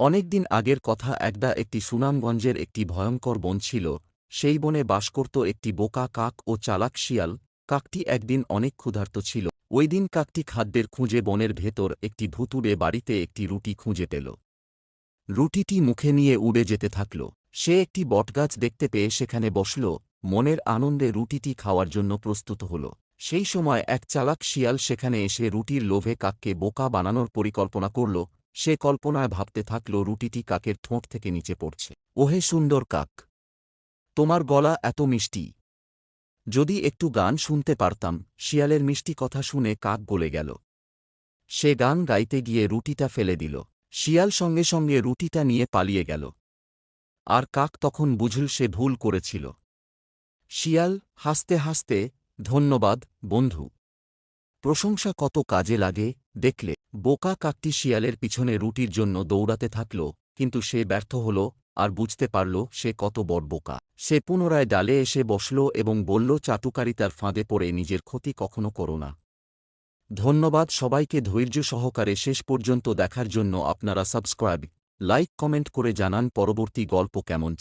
অনেকদিন আগের কথা একদা একটি সুনামগঞ্জের একটি ভয়ঙ্কর বন ছিল, সেই বনে বাস করত একটি বোকা কাক ও চালাক শিয়াল, কাকটি একদিন অনেক ক্ষুধার্ত ছিল। ওই দিন কাকটি খাদ্যের খুঁজে বনের ভেতর একটি ভুতুড়ে বাড়িতে একটি রুটি খুঁজে পেল। রুটিটি মুখে নিয়ে উড়ে যেতে থাকল। সে একটি বটগাছ দেখতে পেয়ে সেখানে বসল, মনের আনন্দে রুটিটি খাওয়ার জন্য প্রস্তুত হল। সেই সময় এক চালাক শিয়াল সেখানে এসে রুটির লোভে কাককে বোকা বানানোর পরিকল্পনা করল সে কল্পনায় ভাবতে থাকল রুটিটি কাকের ঠোঁট থেকে নিচে পড়ছে। ওহে সুন্দর কাক! তোমার গলা এত মিষ্টি। যদি একটু গান শুনতে পারতাম, শিয়ালের মিষ্টি কথা শুনে কাক বলে গেল। সে গান গাইতে গিয়ে রুটিটা ফেলে দিল। শিয়াল সঙ্গে সঙ্গে রুটিটা নিয়ে পালিয়ে গেল। আর কাক তখন বুঝল সে ভুল করেছিল। শিয়াল, হাসতে হাসতে, ধন্যবাদ, বন্ধু। প্রশংসা কত কাজে লাগে দেখলে, বোকা কাকটি শিয়ালের পিছনে রুটির জন্য দৌড়াতে থাকল, কিন্তু সে ব্যর্থ হল, আর বুঝতে পারল সে কত বড় বোকা। সে পুনরায় ডালে এসে বসল এবং বলল চাটুকারিতার ফাঁদে পড়ে, নিজের ক্ষতি কখনো করো না। ধন্যবাদ সবাইকে ধৈর্য সহকারে শেষ পর্যন্ত দেখার জন্য আপনারা সাবস্ক্রাইব, লাইক, কমেন্ট করে জানান পরবর্তী গল্প কেমন